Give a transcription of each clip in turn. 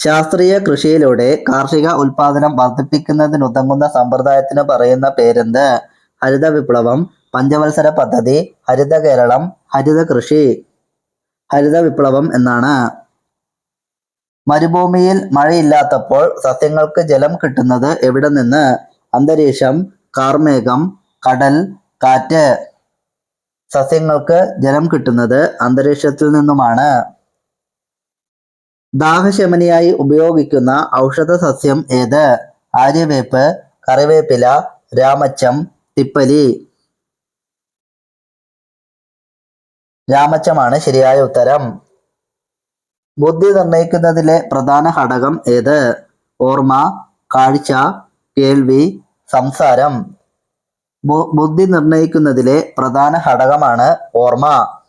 ശാസ്ത്രീയ കൃഷിയിലൂടെ കാർഷിക ഉൽപാദനം വർദ്ധിപ്പിക്കുന്നതിനുതകുന്ന സമ്പ്രദായത്തിന് പറയുന്ന പേരെന്ത്? ഹരിത വിപ്ലവം, പഞ്ചവത്സര പദ്ധതി, ഹരിത കേരളം, ഹരിത കൃഷി. ഹരിത വിപ്ലവം എന്നാണ്. മരുഭൂമിയിൽ മഴയില്ലാത്തപ്പോൾ സസ്യങ്ങൾക്ക് ജലം കിട്ടുന്നത് എവിടെ നിന്ന്? അന്തരീക്ഷം, കാർമേഘം, കടൽ, കാറ്റ്. സസ്യങ്ങൾക്ക് ജലം കിട്ടുന്നത് അന്തരീക്ഷത്തിൽ നിന്നുമാണ്. ദാഹശമനിയായി ഉപയോഗിക്കുന്ന ഔഷധസസ്യം ഏത്? ആര്യവേപ്പ്, കറിവേപ്പില, രാമച്ചം, തിപ്പലി രാമച്ചമാണ് ശരിയായ ഉത്തരം. ബുദ്ധി നിർണയിക്കുന്നതിലെ പ്രധാന ഘടകം ഏത്? ഓർമ്മ, കാഴ്ച, കേൾവി, സംസാരം. ബുദ്ധി നിർണയിക്കുന്നതിലെ പ്രധാന ഘടകമാണ് ഓർമ്മ.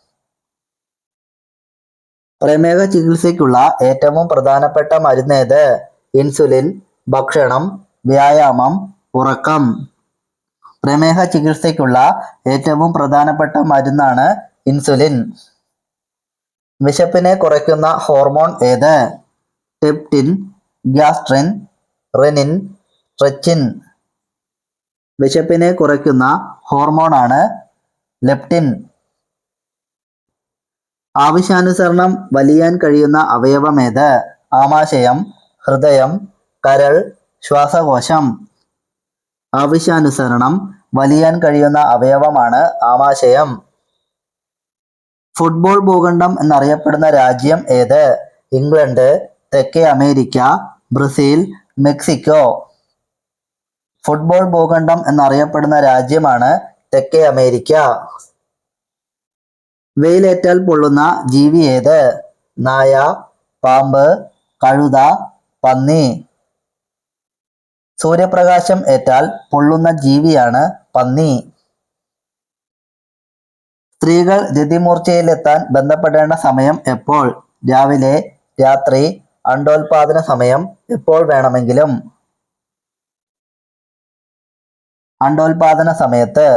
പ്രമേഹ ചികിത്സയ്ക്കുള്ള ഏറ്റവും പ്രധാനപ്പെട്ട മരുന്നേത്? ഇൻസുലിൻ, ഭക്ഷണം, വ്യായാമം, ഉറക്കം. പ്രമേഹ ചികിത്സയ്ക്കുള്ള ഏറ്റവും പ്രധാനപ്പെട്ട മരുന്നാണ് ഇൻസുലിൻ. വിശപ്പിനെ കുറയ്ക്കുന്ന ഹോർമോൺ ഏത്? ലെപ്റ്റിൻ, ഗ്യാസ്ട്രിൻ, റെനിൻ, ട്രെച്ചിൻ വിശപ്പിനെ കുറയ്ക്കുന്ന ഹോർമോണാണ് ലെപ്റ്റിൻ. ആവശ്യാനുസരണം വലിയാൻ കഴിയുന്ന അവയവമേത്? ആമാശയം, ഹൃദയം, കരൾ, ശ്വാസകോശം. ആവശ്യാനുസരണം വലിയാൻ കഴിയുന്ന അവയവമാണ് ആമാശയം. ഫുട്ബോൾ ഭൂഖണ്ഡം എന്നറിയപ്പെടുന്ന രാജ്യം ഏത്? ഇംഗ്ലണ്ട്, തെക്കേ അമേരിക്ക, ബ്രസീൽ, മെക്സിക്കോ. ഫുട്ബോൾ ഭൂഖണ്ഡം എന്നറിയപ്പെടുന്ന രാജ്യമാണ് തെക്കേ അമേരിക്ക. വെയിലേറ്റാൽ പൊള്ളുന്ന ജീവി ഏത്? നായ, പാമ്പ്, കഴുത, പന്നി. സൂര്യപ്രകാശം ഏറ്റാൽ പൊള്ളുന്ന ജീവിയാണ് പന്നി. സ്ത്രീകൾ ദിതിമൂർച്ചയിലെത്താൻ ബന്ധപ്പെടേണ്ട സമയം എപ്പോൾ? രാവിലെ, രാത്രി, അണ്ടോൽപാദന സമയം എപ്പോൾ വേണമെങ്കിലും. അണ്ടോൽപാദന സമയത്ത്.